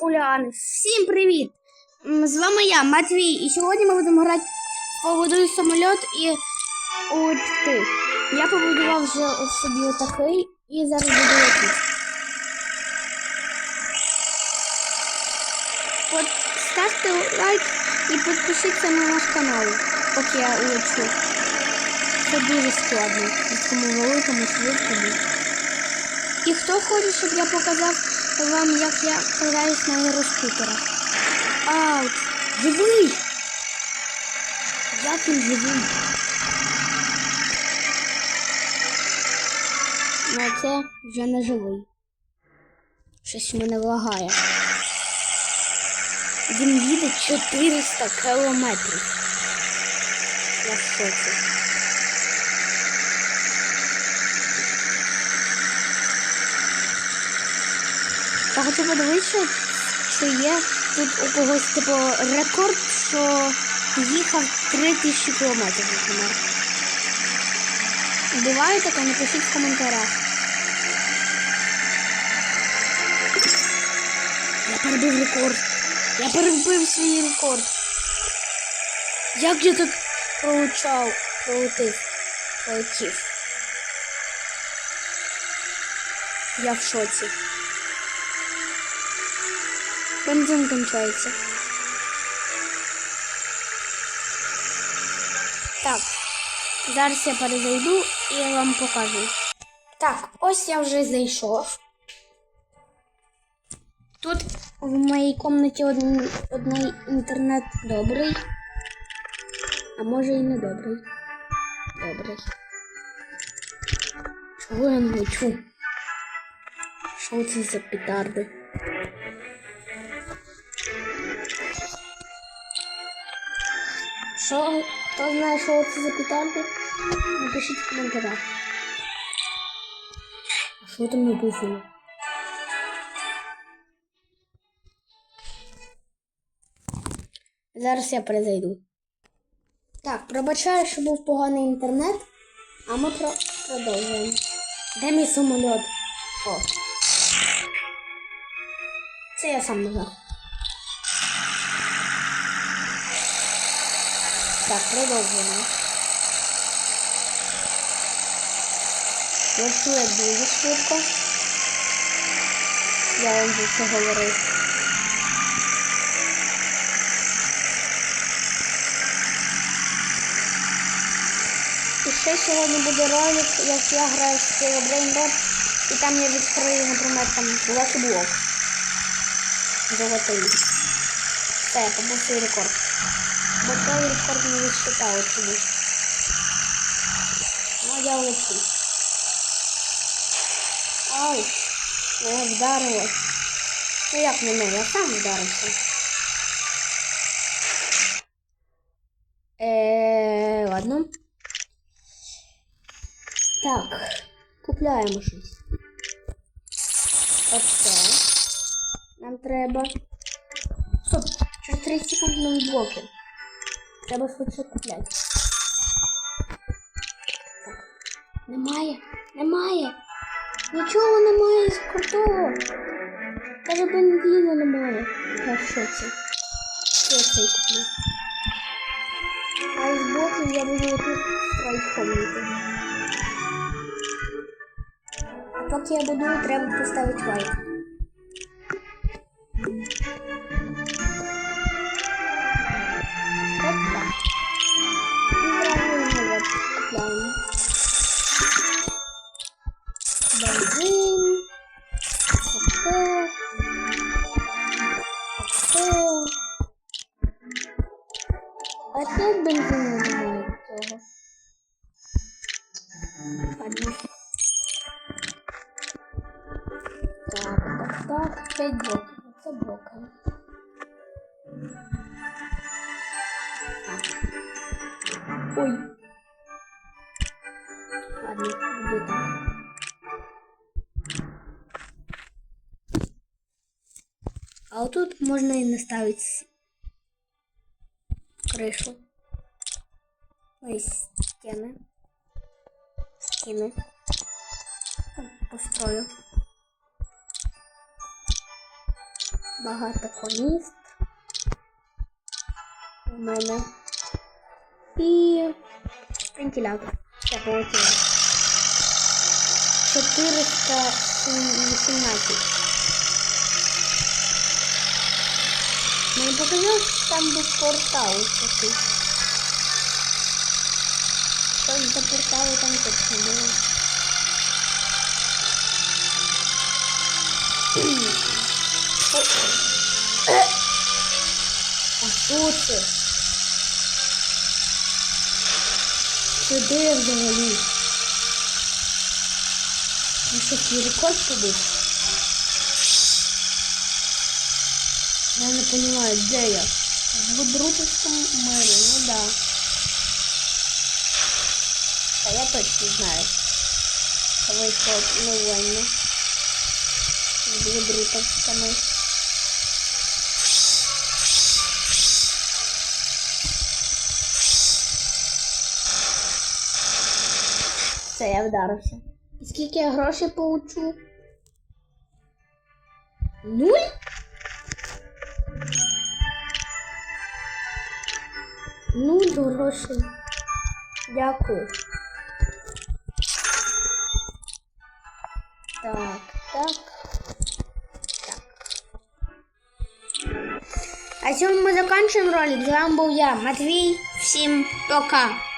хуляни! Всім привіт! З вами я, Матвій, і сьогодні ми будемо грати побудую самоліт і от ти. Я побудував вже собі отакий і зараз буду летіти. Ставте лайк і підпишіться на наш канал, поки я улечу. Це дуже складно. Такому великому швидкому. І хто хоче, щоб я показав вам, як я катаюсь на аероскутерах? Аут! Живий! Як він живий? Ну, це вже не живий. Щось мене лагає. Він їде 400 кілометрів. Я в шоці. Я хочу подивитися, чи є тут у когось типу рекорд, що їхав 3000 кілометрів, наприклад. Буває таке, напишіть в коментарях. Я перебив рекорд. Я перебив свій рекорд. Як я так пролучав, пролетив, пролетів. Я в шоці. Бензин кончається. Так, зараз я перезайду і я вам покажу. Так, ось я вже зайшов. Тут в моїй кімнаті один, інтернет добрий, а може і не добрий. Добрий. Чого я не лечу? Що це за петарди? Що? Хто знає, що це за петарди? Напишіть в коментарях. Що там написано? Зараз я перезайду. Так, пробачаю, що був поганий інтернет, а ми про... продовжуємо. Де мій самоліт? О. Це я сам не Так, продовжуємо. Я дуже швидко. Я вам вже це говорив. І ще сьогодні буде ролик, як я граю з цього Brain і там я відкрию, наприклад, там Lucky Block. Золотий. Все, побув свій рекорд. Бо рекорд не відсчитали чомусь. Ну, я лечу. Ай, мене вдарило. Ну як мене, я сам вдарився. Е, ладно. Так, купляємо щось. Оце. Нам треба. Стоп, через 30 секунд нові блоки. Треба швидше купляти. Так. Немає, немає. Нічого немає з крутого. Даже бензину немає. Я в шоці. Я куплю. А із блоків я буду тут строїть. А поки я будую, треба поставити лайк. П'ять блоків. Це блоки. Так. Ой. Ладно, буду так. А отут можна і наставити с- кришу. Ось стіни. Стіни. Построю. Багато каністр. У мене. І вентилятор. Це полетіло. 418. Мені показалось, що там був портал такий. Щось до порталу там точно було. А що це? Це де взагалі? Ну що, свій рекорд побив? Я не понимаю, де я? В Будрутовському мері, ну да. А я точно знаю. Вийшов новинно. В Будрутовському. Все, я вдарився. І скільки я грошей получу? Нуль? Нуль грошей. Дякую. Так, так. Так. А цьому ми закінчуємо ролик. З вами був я, Матвій. Всім пока.